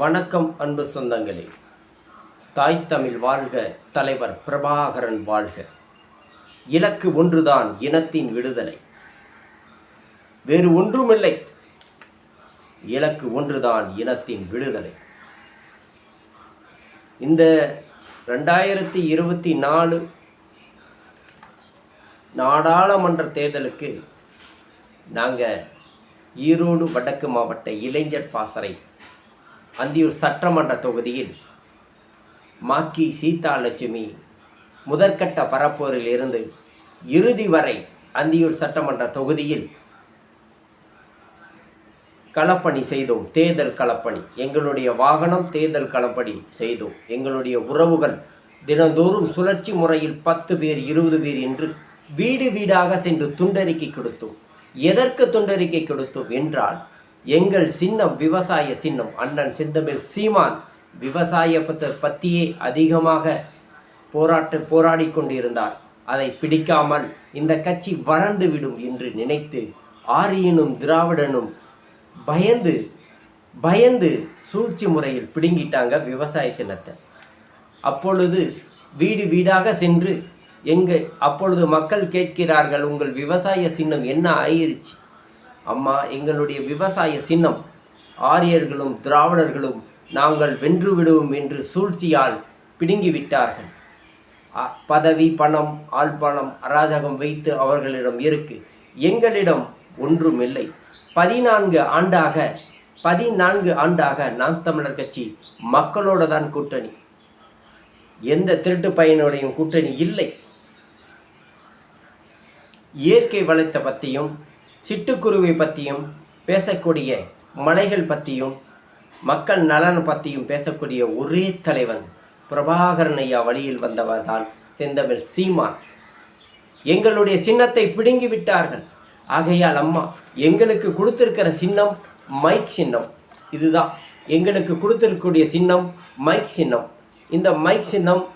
வணக்கம் அன்பு சொந்தங்களே. தாய் தமிழ் வாழ்க தலைவர் பிரபாகரன் வாழ்க. இலக்கு ஒன்றுதான் இனத்தின் விடுதலை. வேறு ஒன்றுமில்லை. இலக்கு ஒன்றுதான் இனத்தின் விடுதலை. இந்த ரெண்டாயிரத்தி இருபத்தி நாலு நாடாளுமன்ற தேர்தலுக்கு நாங்கள் ஈரோடு வடக்கு மாவட்ட இளைஞர் பாசறை அந்தியூர் சட்டமன்ற தொகுதியில் மாக்கி சீதா லட்சுமி முதற்கட்ட பரப்போரில் இருந்து இறுதி வரை அந்தியூர் சட்டமன்ற தொகுதியில் களப்பணி செய்தோம். தேர்தல் களப்பணி. எங்களுடைய வாகனம் தேர்தல் களப்பணி செய்தோம். எங்களுடைய உறவுகள் தினந்தோறும் சுழற்சி முறையில் பத்து பேர் இருபது பேர் என்று வீடு வீடாக சென்று துண்டறிக்கை கொடுத்தோம். எதற்கு துண்டறிக்கை கொடுத்தோம் என்றால் எங்கள் சின்னம் விவசாய சின்னம் அண்ணன் செந்தமிழ் சீமான் விவசாய பற்றியே அதிகமாக போராட்ட போராடி கொண்டிருந்தார். அதை பிடிக்காமல் இந்த கட்சி வளர்ந்து விடும் என்று நினைத்து ஆரியனும் திராவிடனும் பயந்து பயந்து சூழ்ச்சி முறையில் பிடுங்கிட்டாங்க விவசாய சின்னத்தை. அப்பொழுது வீடு வீடாக சென்று எங்கள் அப்பொழுது மக்கள் கேட்கிறார்கள் உங்கள் விவசாய சின்னம் என்ன ஆயிருச்சு? அம்மா எங்களுடைய விவசாய சின்னம். ஆரியர்களும் திராவிடர்களும் நாங்கள் வென்று விடுவோம் என்று சூழ்ச்சியால் பிடுங்கிவிட்டார்கள். பதவி பணம் பதவி பணம் அராஜகம் வைத்து அவர்களிடம் இருக்கு. எங்களிடம் ஒன்றுமில்லை. பதினான்கு ஆண்டாக பதினான்கு ஆண்டாக நாம் தமிழர் கட்சி மக்களோட தான் கூட்டணி. எந்த திருட்டு பையனுடையும் கூட்டணி இல்லை. இயற்கை வளத்தை பற்றியும் சிட்டுக்குருவை பற்றியும் பேசக்கூடிய மலைகள் பற்றியும் மக்கள் நலன் பற்றியும் பேசக்கூடிய ஒரே தலைவன் பிரபாகரன் ஐயா வழியில் வந்தவர் தான் செந்தமிழ் சீமான். எங்களுடைய சின்னத்தை பிடுங்கி விட்டார்கள். ஆகையால் அம்மா எங்களுக்கு கொடுத்திருக்கிற சின்னம் மைக் சின்னம். இதுதான். எங்களுக்கு கொடுத்திருக்கக்கூடிய சின்னம் மைக் சின்னம். இந்த மைக் சின்னம்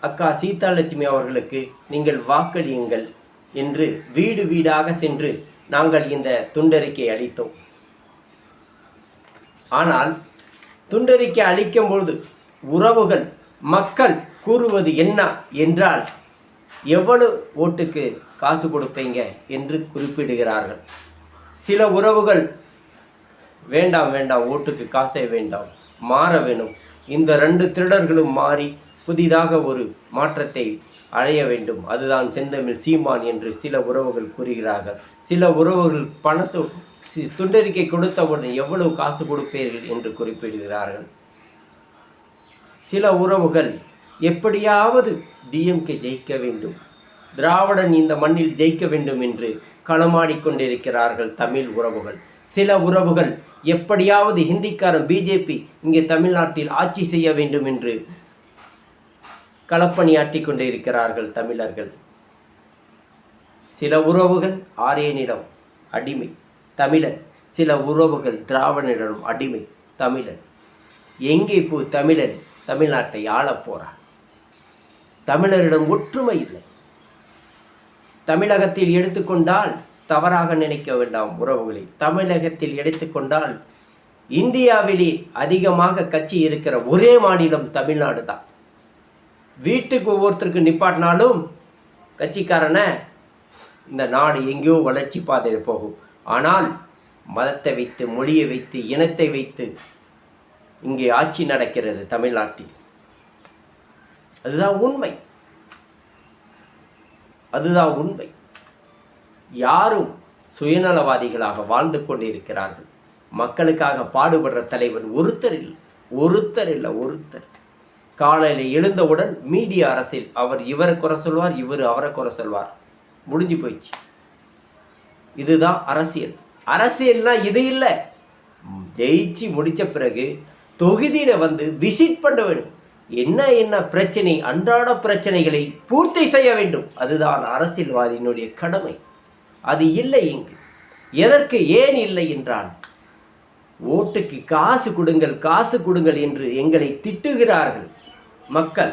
அக்கா சீதாலட்சுமி அவர்களுக்கு நீங்கள் வாக்களியுங்கள். என்று வீடு வீடாக சென்று நாங்கள் இந்த துண்டறிக்கை அளித்தோம். ஆனால் துண்டறிக்கை அளிக்கும் பொழுது உறவுகள் மக்கள் கூறுவது என்ன என்றால் எவ்வளவு ஓட்டுக்கு காசு கொடுப்பீங்க? என்று குறிப்பிடுகிறார்கள். சில உறவுகள் வேண்டாம் வேண்டாம் ஓட்டுக்கு காசே வேண்டாம் மாற வேணும். இந்த ரெண்டு திருடர்களும் மாறி புதிதாக ஒரு மாற்றத்தை அழைய வேண்டும். அதுதான் செந்தமிழ் சீமான் என்று சில உறவுகள் கூறுகிறார்கள். சில உறவுகள் பணத்தை துண்டறிக்கை கொடுத்தவுடன் எவ்வளவு காசு கொடுப்பீர்கள் என்று குறிப்பிடுகிறார்கள். சில உறவுகள் எப்படியாவது டிஎம்கே ஜெயிக்க வேண்டும். திராவிடன் இந்த மண்ணில் ஜெயிக்க வேண்டும் என்று களமாடிக் கொண்டிருக்கிறார்கள் தமிழ் உறவுகள். சில உறவுகள் எப்படியாவது ஹிந்திக்காரன் பிஜேபி இங்கே தமிழ்நாட்டில் ஆட்சி செய்ய வேண்டும் என்று களப்பணியாற்றிக் கொண்டிருக்கிறார்கள் தமிழர்கள். சில உறவுகள் ஆரியனிடம் அடிமை. தமிழன் சில உறவுகள் திராவிடனிடம் அடிமை. தமிழன் எங்கே இப்போ தமிழன்? தமிழ்நாட்டை ஆளப் போகிறார் தமிழரிடம் ஒற்றுமை இல்லை. தமிழகத்தில் எடுத்துக்கொண்டால் தவறாக நினைக்க வேண்டாம் உறவுகளை. தமிழகத்தில் எடுத்துக்கொண்டால் இந்தியாவிலே அதிகமாக கட்சி இருக்கிற ஒரே மாநிலம் தமிழ்நாடு தான். வீட்டுக்கு ஒவ்வொருத்தருக்கு நிப்பாட்டினாலும் கட்சிக்காரனை இந்த நாடு எங்கேயோ வளர்ச்சி பாதையில் போகும். ஆனால் மதத்தை வைத்து மொழியை வைத்து இனத்தை வைத்து இங்கே ஆட்சி நடக்கிறது தமிழ்நாட்டில். அதுதான் உண்மை. அதுதான் உண்மை. யாரும் சுயநலவாதிகளாக வாழ்ந்து கொண்டிருக்கிறார்கள். மக்களுக்காக பாடுபடுற தலைவர் ஒருத்தர் இல்லை. ஒருத்தர் இல்லை ஒருத்தர். காலையில் எழுந்தவுடன் மீடியா அரசியல். அவர் இவரை குறை சொல்வார் இவர் அவரை குறை சொல்வார். முடிஞ்சு போயிடுச்சு. இதுதான் அரசியல். அரசியல்னா இது இல்லை. ஜெயிச்சு முடித்த பிறகு தொகுதியில் வந்து விசிட் பண்ண வேண்டும். என்ன என்ன பிரச்சனை அன்றாட பிரச்சனைகளை பூர்த்தி செய்ய வேண்டும். அதுதான் அரசியல்வாதியினுடைய கடமை. அது இல்லை இங்கு. எதற்கு ஏன் இல்லை என்றால் ஓட்டுக்கு காசு கொடுங்கள் காசு கொடுங்கள் என்று எங்களை திட்டுகிறார்கள். மக்கள்.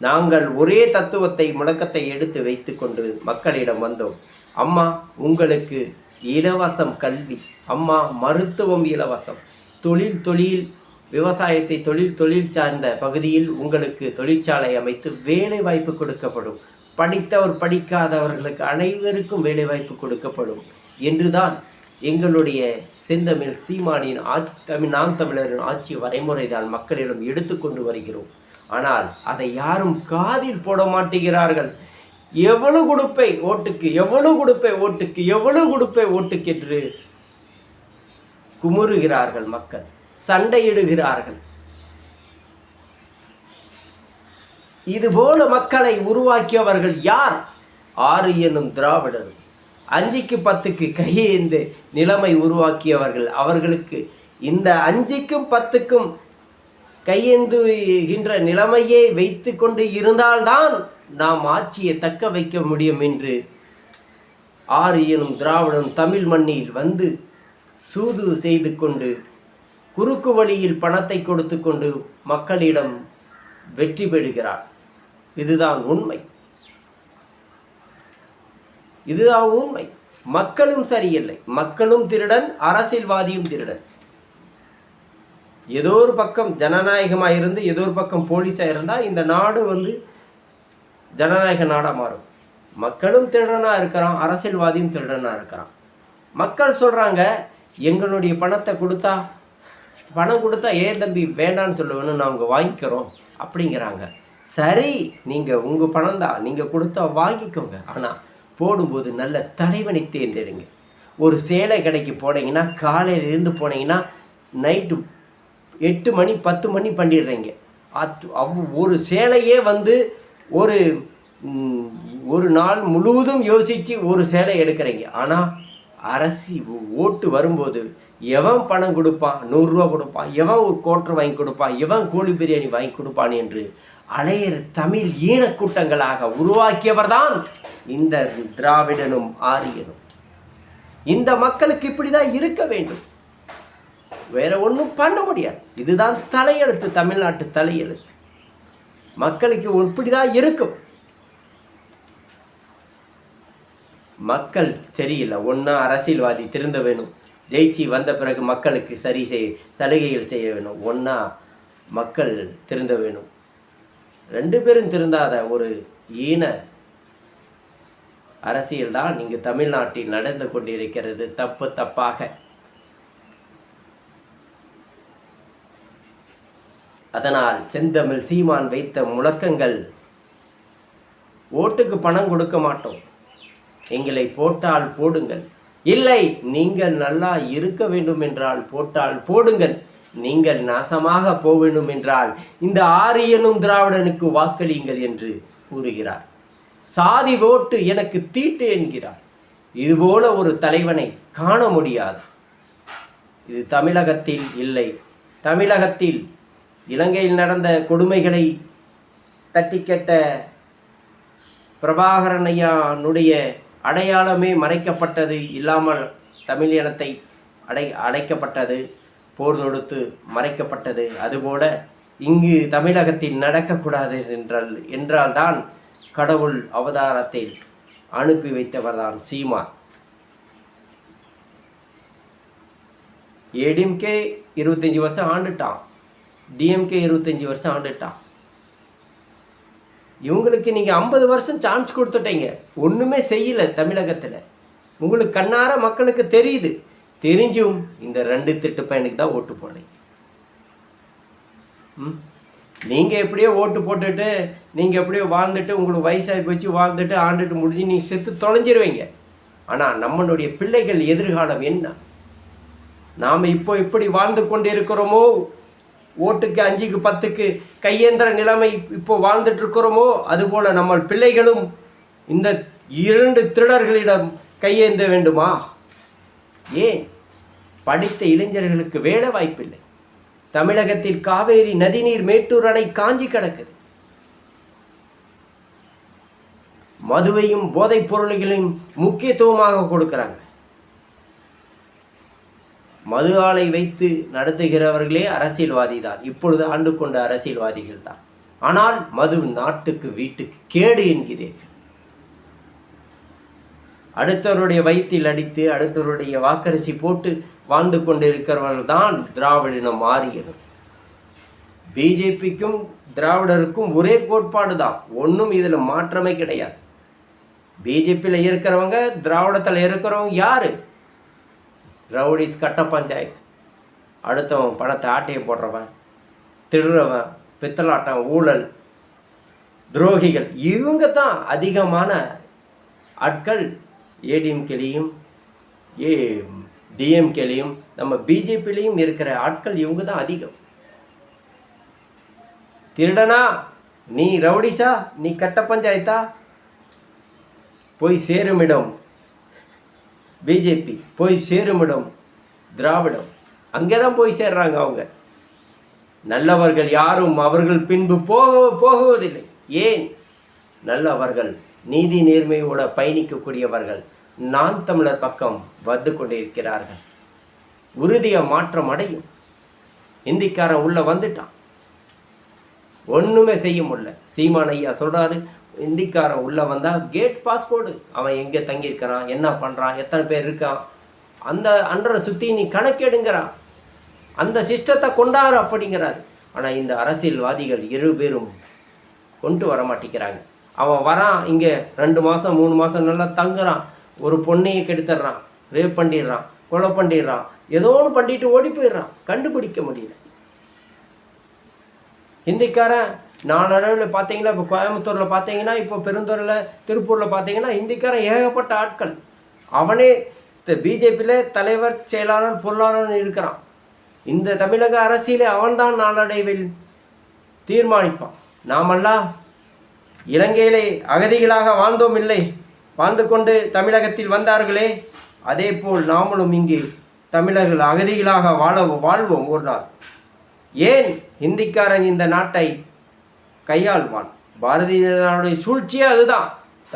நாங்கள் ஒரே தத்துவத்தை முழக்கத்தை எடுத்து வைத்துக்கொண்டு மக்களிடம் வந்தோம். அம்மா உங்களுக்கு இலவசம் கல்வி. அம்மா மருத்துவம் இலவசம். தொழில் தொழில் விவசாயத்தை தொழில் தொழில் சார்ந்த பகுதியில் உங்களுக்கு தொழிற்சாலை அமைத்து வேலை வாய்ப்பு கொடுக்கப்படும். படித்தவர் படிக்காதவர்களுக்கு அனைவருக்கும் வேலை வாய்ப்பு கொடுக்கப்படும். என்றுதான் எங்களுடைய செந்தமிழ் சீமானின் ஆட்சி தமிழ் நாம் தமிழரின் ஆட்சி வரைமுறைதான் மக்களிடம் எடுத்துக்கொண்டு வருகிறோம். ஆனால் அதை யாரும் காதில் போட மாட்டேங்கிறார்கள். எவ்வளவு கொடுப்பை ஓட்டுக்கு எவ்வளவு கொடுப்பை ஓட்டுக்கு எவ்வளவு கொடுப்பை ஓட்டுக்கு என்று குமுறுகிறார்கள் மக்கள். சண்டையிடுகிறார்கள் இதுபோல மக்களை உருவாக்கியவர்கள் யார்? ஆறு என்னும் திராவிடர் அஞ்சுக்கு பத்துக்கு கையேந்து நிலைமை உருவாக்கியவர்கள். அவர்களுக்கு இந்த அஞ்சுக்கும் பத்துக்கும் கையேந்துகின்ற நிலைமையை வைத்து கொண்டு இருந்தால்தான் நாம் ஆட்சியை தக்க வைக்க முடியும் என்று ஆறு எனும் திராவிடம் தமிழ் மண்ணில் வந்து சூது செய்து கொண்டு குறுக்கு வழியில் பணத்தை கொடுத்து கொண்டு மக்களிடம் வெற்றி பெறுகிறார். இதுதான் உண்மை. இதுதான் உண்மை மக்களும் சரியில்லை. மக்களும் திருடன் அரசியல்வாதியும் திருடன். ஏதோ ஒரு பக்கம் ஜனநாயகமாக இருந்து ஏதோ ஒரு பக்கம் போலீஸாக இருந்தால் இந்த நாடு வந்து ஜனநாயக நாடாக மாறும். மக்களும் திருடனாக இருக்கிறான் அரசியல்வாதியும் திருடனாக இருக்கிறான். மக்கள் சொல்கிறாங்க எங்களுடைய பணத்தை கொடுத்தா பணம் கொடுத்தா ஏன் தம்பி வேண்டான்னு சொல்லுவேன்னு நாங்கள் வாங்கிக்கிறோம் அப்படிங்கிறாங்க. சரி நீங்கள் உங்கள் பணம் தான் நீங்கள் கொடுத்தா வாங்கிக்கோங்க. ஆனால் போடும்போது நல்ல தலைவனை தேர்ந்தெடுங்க. ஒரு சேலை கடைக்கு போனீங்கன்னா காலையிலேருந்து போனீங்கன்னா நைட்டு எட்டு மணி பத்து மணி பண்ணிடுறீங்க. அத் அவ் ஒரு சேலையே வந்து ஒரு ஒரு நாள் முழுவதும் யோசித்து ஒரு சேலை எடுக்கிறீங்க. ஆனால் அரசி ஓட்டு வரும்போது எவன் பணம் கொடுப்பான்? நூறுரூவா கொடுப்பான். எவன் ஒரு கோட்டர் வாங்கி கொடுப்பான்? எவன் கோழி பிரியாணி வாங்கி கொடுப்பான் என்று அலையிற தமிழ் ஈனக்கூட்டங்களாக உருவாக்கியவர்தான் இந்த திராவிடனும் ஆரியனும். இந்த மக்களுக்கு இப்படி தான் இருக்க வேண்டும். வேற ஒன்றும் பண்ண முடியாது. இதுதான் தலையெழுத்து தமிழ்நாட்டு தலையெழுத்து. மக்களுக்கு இப்படி தான் இருக்கும். மக்கள் சரியில்லை ஒன்றா அரசியல்வாதி திருந்த வேணும். ஜெயிச்சி வந்த பிறகு மக்களுக்கு சரி செய் சலுகைகள் செய்ய வேணும். ஒன்றா மக்கள் திருந்த வேணும். ரெண்டு பேரும் திருந்தாத ஒரு ஈன அரசியல் தான் இங்கு தமிழ்நாட்டில் நடந்து கொண்டிருக்கிறது. தப்பு தப்பாக. அதனால் செந்தமிழ் சீமான் வைத்த முழக்கங்கள் ஓட்டுக்கு பணம் கொடுக்க மாட்டோம். எங்களை போட்டால் போடுங்கள். இல்லை நீங்கள் நல்லா இருக்க வேண்டும் என்றால் போட்டால் போடுங்கள். நீங்கள் நாசமாக போக என்றால் இந்த ஆரியனும் திராவிடனுக்கு வாக்களியுங்கள் என்று கூறுகிறார். சாதி ஓட்டு எனக்கு தீட்டு என்கிறார். இதுபோல ஒரு தலைவனை காண முடியாது. இது தமிழகத்தில் இல்லை. தமிழகத்தில் இலங்கையில் நடந்த கொடுமைகளை தட்டி கேட்ட பிரபாகரனையானுடைய அடையாளமே மறைக்கப்பட்டது இல்லாமல் தமிழ் இனத்தை அடை அடைக்கப்பட்டது. போர் தொடுத்து மறைக்கப்பட்டது. அதுபோல இங்கு தமிழகத்தில் நடக்கக்கூடாது என்றால் என்றால்தான் கடவுள் அவதாரத்தை அனுப்பி வைத்தவர்தான் சீமா ஏடிஎம்கே இருபத்தஞ்சி வருஷம் ஆண்டுட்டான். டிஎம்கே இருபத்தஞ்சி வருஷம் ஆண்டுட்டான். இவங்களுக்கு நீங்கள் ஐம்பது வருஷம் சான்ஸ் கொடுத்துட்டீங்க. ஒன்றுமே செய்யலை தமிழகத்தில். உங்களுக்கு கண்ணார மக்களுக்கு தெரியுது. தெரிஞ்சும் இந்த ரெண்டு திட்டு பையனுக்கு தான் ஓட்டு போடுறீங்க. ம்? நீங்கள் எப்படியோ ஓட்டு போட்டுட்டு நீங்கள் எப்படியோ வாழ்ந்துட்டு உங்களுக்கு வயசாகி போச்சு வாழ்ந்துட்டு ஆண்டுட்டு முடிஞ்சு நீங்கள் செத்து தொலைஞ்சிருவீங்க. ஆனால் நம்மளுடைய பிள்ளைகள் எதிர்காலம் என்ன? நாம் இப்போ இப்படி வாழ்ந்து கொண்டு இருக்கிறோமோ ஓட்டுக்கு அஞ்சுக்கு பத்துக்கு கையேந்திர நிலைமை இப்போ வாழ்ந்துட்டு இருக்கிறோமோ? அதுபோல் நம்ம பிள்ளைகளும் இந்த இரண்டு திருடர்களிடம் கையேந்த வேண்டுமா? ஏன்? படித்த இளைஞர்களுக்கு வேலை வாய்ப்பில்லை. தமிழகத்தில் காவேரி நதிநீர் மேட்டூர் அணை காஞ்சி கிடக்குது. மதுவையும் போதைப் பொருள்களையும் முக்கியத்துவமாக கொடுக்குறாங்க. மது ஆலை வைத்து நடத்துகிறவர்களே அரசியல்வாதி தான் இப்பொழுது ஆண்டு கொண்ட அரசியல்வாதிகள் தான் ஆனால் மது நாட்டுக்கு வீட்டுக்கு கேடு என்கிறீர்கள். அடுத்தவருடைய வயிற்றில் அடித்து அடுத்தவருடைய வாக்கரிசி போட்டு வாழ்ந்து கொண்டு இருக்கிறவர்கள் தான் திராவிடினம் மாறியது பிஜேபிக்கும் திராவிடருக்கும் ஒரே கோட்பாடு தான். ஒன்றும் இதில் மாற்றமே கிடையாது. பிஜேபியில் இருக்கிறவங்க திராவிடத்தில் இருக்கிறவங்க யார்? ரவுடிஸ் கட்ட பஞ்சாயத்து. அடுத்தவன் பணத்தை ஆட்டையை போடுறவன் திருடுறவன் பித்தலாட்டம் ஊழல் துரோகிகள் இவங்க தான் அதிகமான ஆட்கள் ஏடிஎம்கேலையும் ஏ டிஎம்கேலையும் நம்ம பிஜேபிலையும் இருக்கிற ஆட்கள் இவங்க தான் அதிகம். திருடனா நீ ரவுடிசா நீ கட்ட பஞ்சாயத்தா? போய் சேருமிடம் பிஜேபி போய் சேருமிடம் திராவிடம். அங்கே தான் போய் சேர்றாங்க அவங்க. நல்லவர்கள் யாரும் அவர்கள் பின்பு போக போகுவதில்லை. ஏன்? நல்லவர்கள் நீதி நேர்மையோட பயணிக்கக்கூடியவர்கள் நான் தமிழர் பக்கம் வந்து கொண்டிருக்கிறார்கள். உறுதியாக மாற்றம் அடையும். இந்திக்காரன் உள்ள வந்துட்டான். ஒன்றுமே செய்ய முடியல. சீமான் ஐயா சொல்கிறாரு இந்திக்காரன் உள்ளே வந்தால் கேட் பாஸ் போடு. அவன் எங்கே தங்கியிருக்கிறான்? என்ன பண்ணுறான் எத்தனை பேர் இருக்கான்? அந்த அன்றரை சுற்றி நீ கணக்கெடுங்கிறான் அந்த சிஸ்டத்தை கொண்டாரு அப்படிங்கிறாரு. ஆனால் இந்த அரசியல்வாதிகள் இரு பேரும் கொண்டு வர மாட்டேங்கிறாங்க. அவன் வரான் இங்கே ரெண்டு மாதம் மூணு மாதம் நல்லா தங்குறான். ஒரு பொண்ணையை கெடுத்துட்றான் ரேப் பண்ணிடுறான் கொலை பண்ணிடுறான். ஏதோ ஒன்று பண்ணிட்டு ஓடி போயிடுறான். கண்டுபிடிக்க முடியல. ஹிந்திக்காரன் நாளடைவில் பார்த்தீங்கன்னா இப்போ கோயம்புத்தூரில் பார்த்தீங்கன்னா இப்போ பெருந்துறையில் திருப்பூரில் பார்த்தீங்கன்னா ஹிந்திக்காரன் ஏகப்பட்ட ஆட்கள். அவனே பிஜேபியில் தலைவர் செயலாளர் பொருளாளர் இருக்கிறான். இந்த தமிழக அரசியலை அவன்தான் நாளடைவில் தீர்மானிப்பான். நாமெல்லாம் இலங்கையிலே அகதிகளாக வாழ்ந்தோம் இல்லை வாழ்ந்து கொண்டு தமிழகத்தில் வந்தார்களே. அதே போல் நாமளும் இங்கு தமிழர்கள் அகதிகளாக வாழ வாழ்வோம் ஒரு நாள். ஏன் ஹிந்திக்காரன் இந்த நாட்டை கையாள்வான்? பாரதிய சூழ்ச்சியே அதுதான்.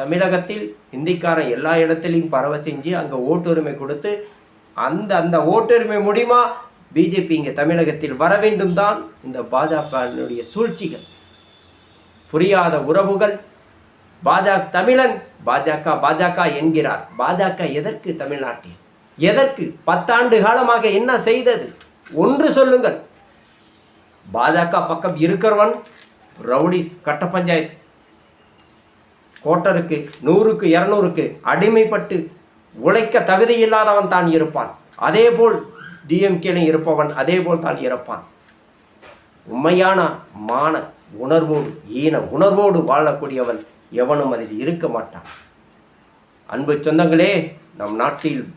தமிழகத்தில் ஹிந்திக்காரன் எல்லா இடத்துலையும் பரவ செஞ்சு அங்கே ஓட்டுரிமை கொடுத்து அந்த அந்த ஓட்டுரிமை மூலிமா பிஜேபி இங்கே தமிழகத்தில் வர வேண்டும் தான் இந்த பாஜகனுடைய சூழ்ச்சிகள். புரியாத உறவுகள். பாஜக தமிழன் பாஜக பாஜக என்கிறார். பாஜக எதற்கு தமிழ்நாட்டில்? எதற்கு? பத்தாண்டு காலமாக என்ன செய்தது? ஒன்று சொல்லுங்கள். பாஜக பக்கம் இருக்கிறவன் ரவுடிஸ் கட்ட பஞ்சாயத்து. கோட்டருக்கு நூறுக்கு இரநூறுக்கு அடிமைப்பட்டு உழைக்க தகுதி இல்லாதவன் தான் இருப்பான். அதேபோல் டிஎம்கேலையும் இருப்பவன் அதேபோல் தான் இருப்பான் உண்மையான மான உணர்வோடு ஈன உணர்வோடு வாழக்கூடியவன் எவனும் அதில் இருக்க மாட்டான். அன்பு சொந்தங்களே நம் நாட்டில்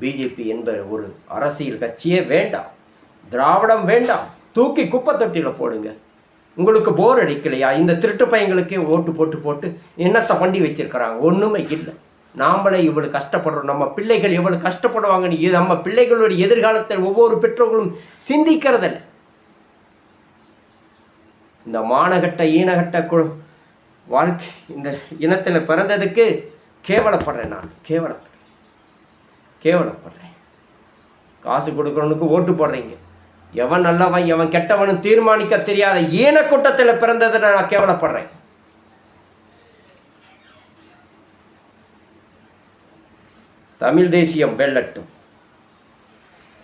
பிஜேபி என்ப ஒரு அரசியல் கட்சியே வேண்டாம். திராவிடம் வேண்டாம். தூக்கி குப்பை தொட்டியில் போடுங்க. உங்களுக்கு போர் அடிக்கலையா? இந்த திருட்டு பையங்களுக்கே ஓட்டு போட்டு போட்டு என்னத்தை பண்ணி வச்சிருக்கிறாங்க? ஒன்றுமே இல்லை. நாம்மளே இவ்வளோ கஷ்டப்படுறோம். நம்ம பிள்ளைகள் எவ்வளோ கஷ்டப்படுவாங்கன்னு இது நம்ம பிள்ளைகளுடைய எதிர்காலத்தில் ஒவ்வொரு பெற்றோர்களும் சிந்திக்கிறதில்ல. இந்த மானகட்ட ஈனகட்ட கு வாழ்க்கை இந்த இனத்தில் பிறந்ததுக்கு கேவலப்படுறேன் நான். கேவலப்படுறேன். கேவலப்படுறேன். காசு கொடுக்குறவனுக்கு ஓட்டு போடுறீங்க. எவன் நல்லவன் எவன் கெட்டவனும் தீர்மானிக்க தெரியாத ஈன கூட்டத்தில் பிறந்ததை நான் கேவலப்படுறேன். தமிழ் தேசியம் வெல்லட்டும்.